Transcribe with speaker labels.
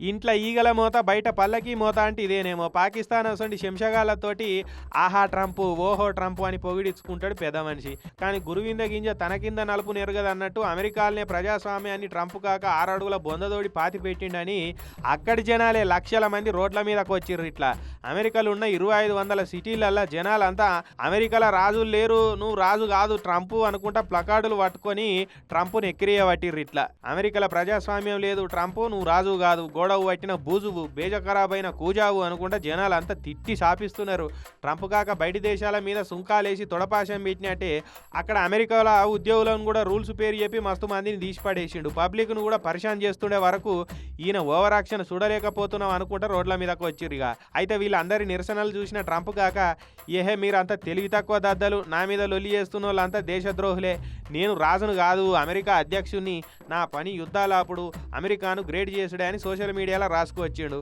Speaker 1: ఇంట్లో ఈగల మోత బయట పల్లకి మోత అంటే ఇదేనేమో. పాకిస్తాన్ అసలు శంషగాలతోటి ఆహా ట్రంప్ ఓహో ట్రంప్ అని పొగిడించుకుంటాడు పెద్ద మనిషి. కానీ గురువింద గింజ తన కింద నలుపు నెరగదు అన్నట్టు అమెరికాలనే ప్రజాస్వామ్యాన్ని ట్రంప్ కాక ఆరడుగుల బొందదోడి పాతి పెట్టిండని అక్కడి జనాలే లక్షల మంది రోడ్ల మీదకు వచ్చిర్రు ఇట్లా. అమెరికాలో ఉన్న ఇరవై ఐదు వందల సిటీలలో జనాలంతా అమెరికాలో రాజులు లేరు నువ్వు రాజు కాదు ట్రంప్ అనుకుంటా ప్లకార్డులు పట్టుకొని ట్రంప్ను ఎక్కిరియబట్టిర్రు ఇట్లా. అమెరికాలో ప్రజాస్వామ్యం లేదు ట్రంప్ నువ్వు రాజు కాదు గోడవు పట్టిన బూజువు బేజ ఖరాబైన కూజావు అనుకుంటా జనాలు అంతా తిట్టి శాపిస్తున్నారు. ట్రంప్ కాక బయటి దేశాల మీద సుంకాలేసి తొడపాశం పెట్టినట్టే అక్కడ అమెరికాలో ఆ ఉద్యోగులను కూడా రూల్స్ పేరు చెప్పి మస్తు మందిని తీసిపడేసిండు. పబ్లిక్ను కూడా పరిశాన్ చేస్తుండే వరకు ఈయన ఓవర్ యాక్షన్ చూడలేకపోతున్నాం అనుకుంటా రోడ్ల మీదకు వచ్చిర్రు ఇక. అయితే వీళ్ళందరి నిరసనలు చూసిన ట్రంప్ కాక ఏహే మీరంతా తెలివి తక్కువ దద్దలు నా మీద లొల్లి చేస్తున్న వాళ్ళంతా దేశద్రోహులే. నేను రాజును కాదు అమెరికా అధ్యక్షుణ్ణి నా పని యుద్ధాలు అప్పుడు అమెరికాను గ్రేట్ చేసుడే అని సోషల్ మీడియాలో రాసుకువచ్చిండు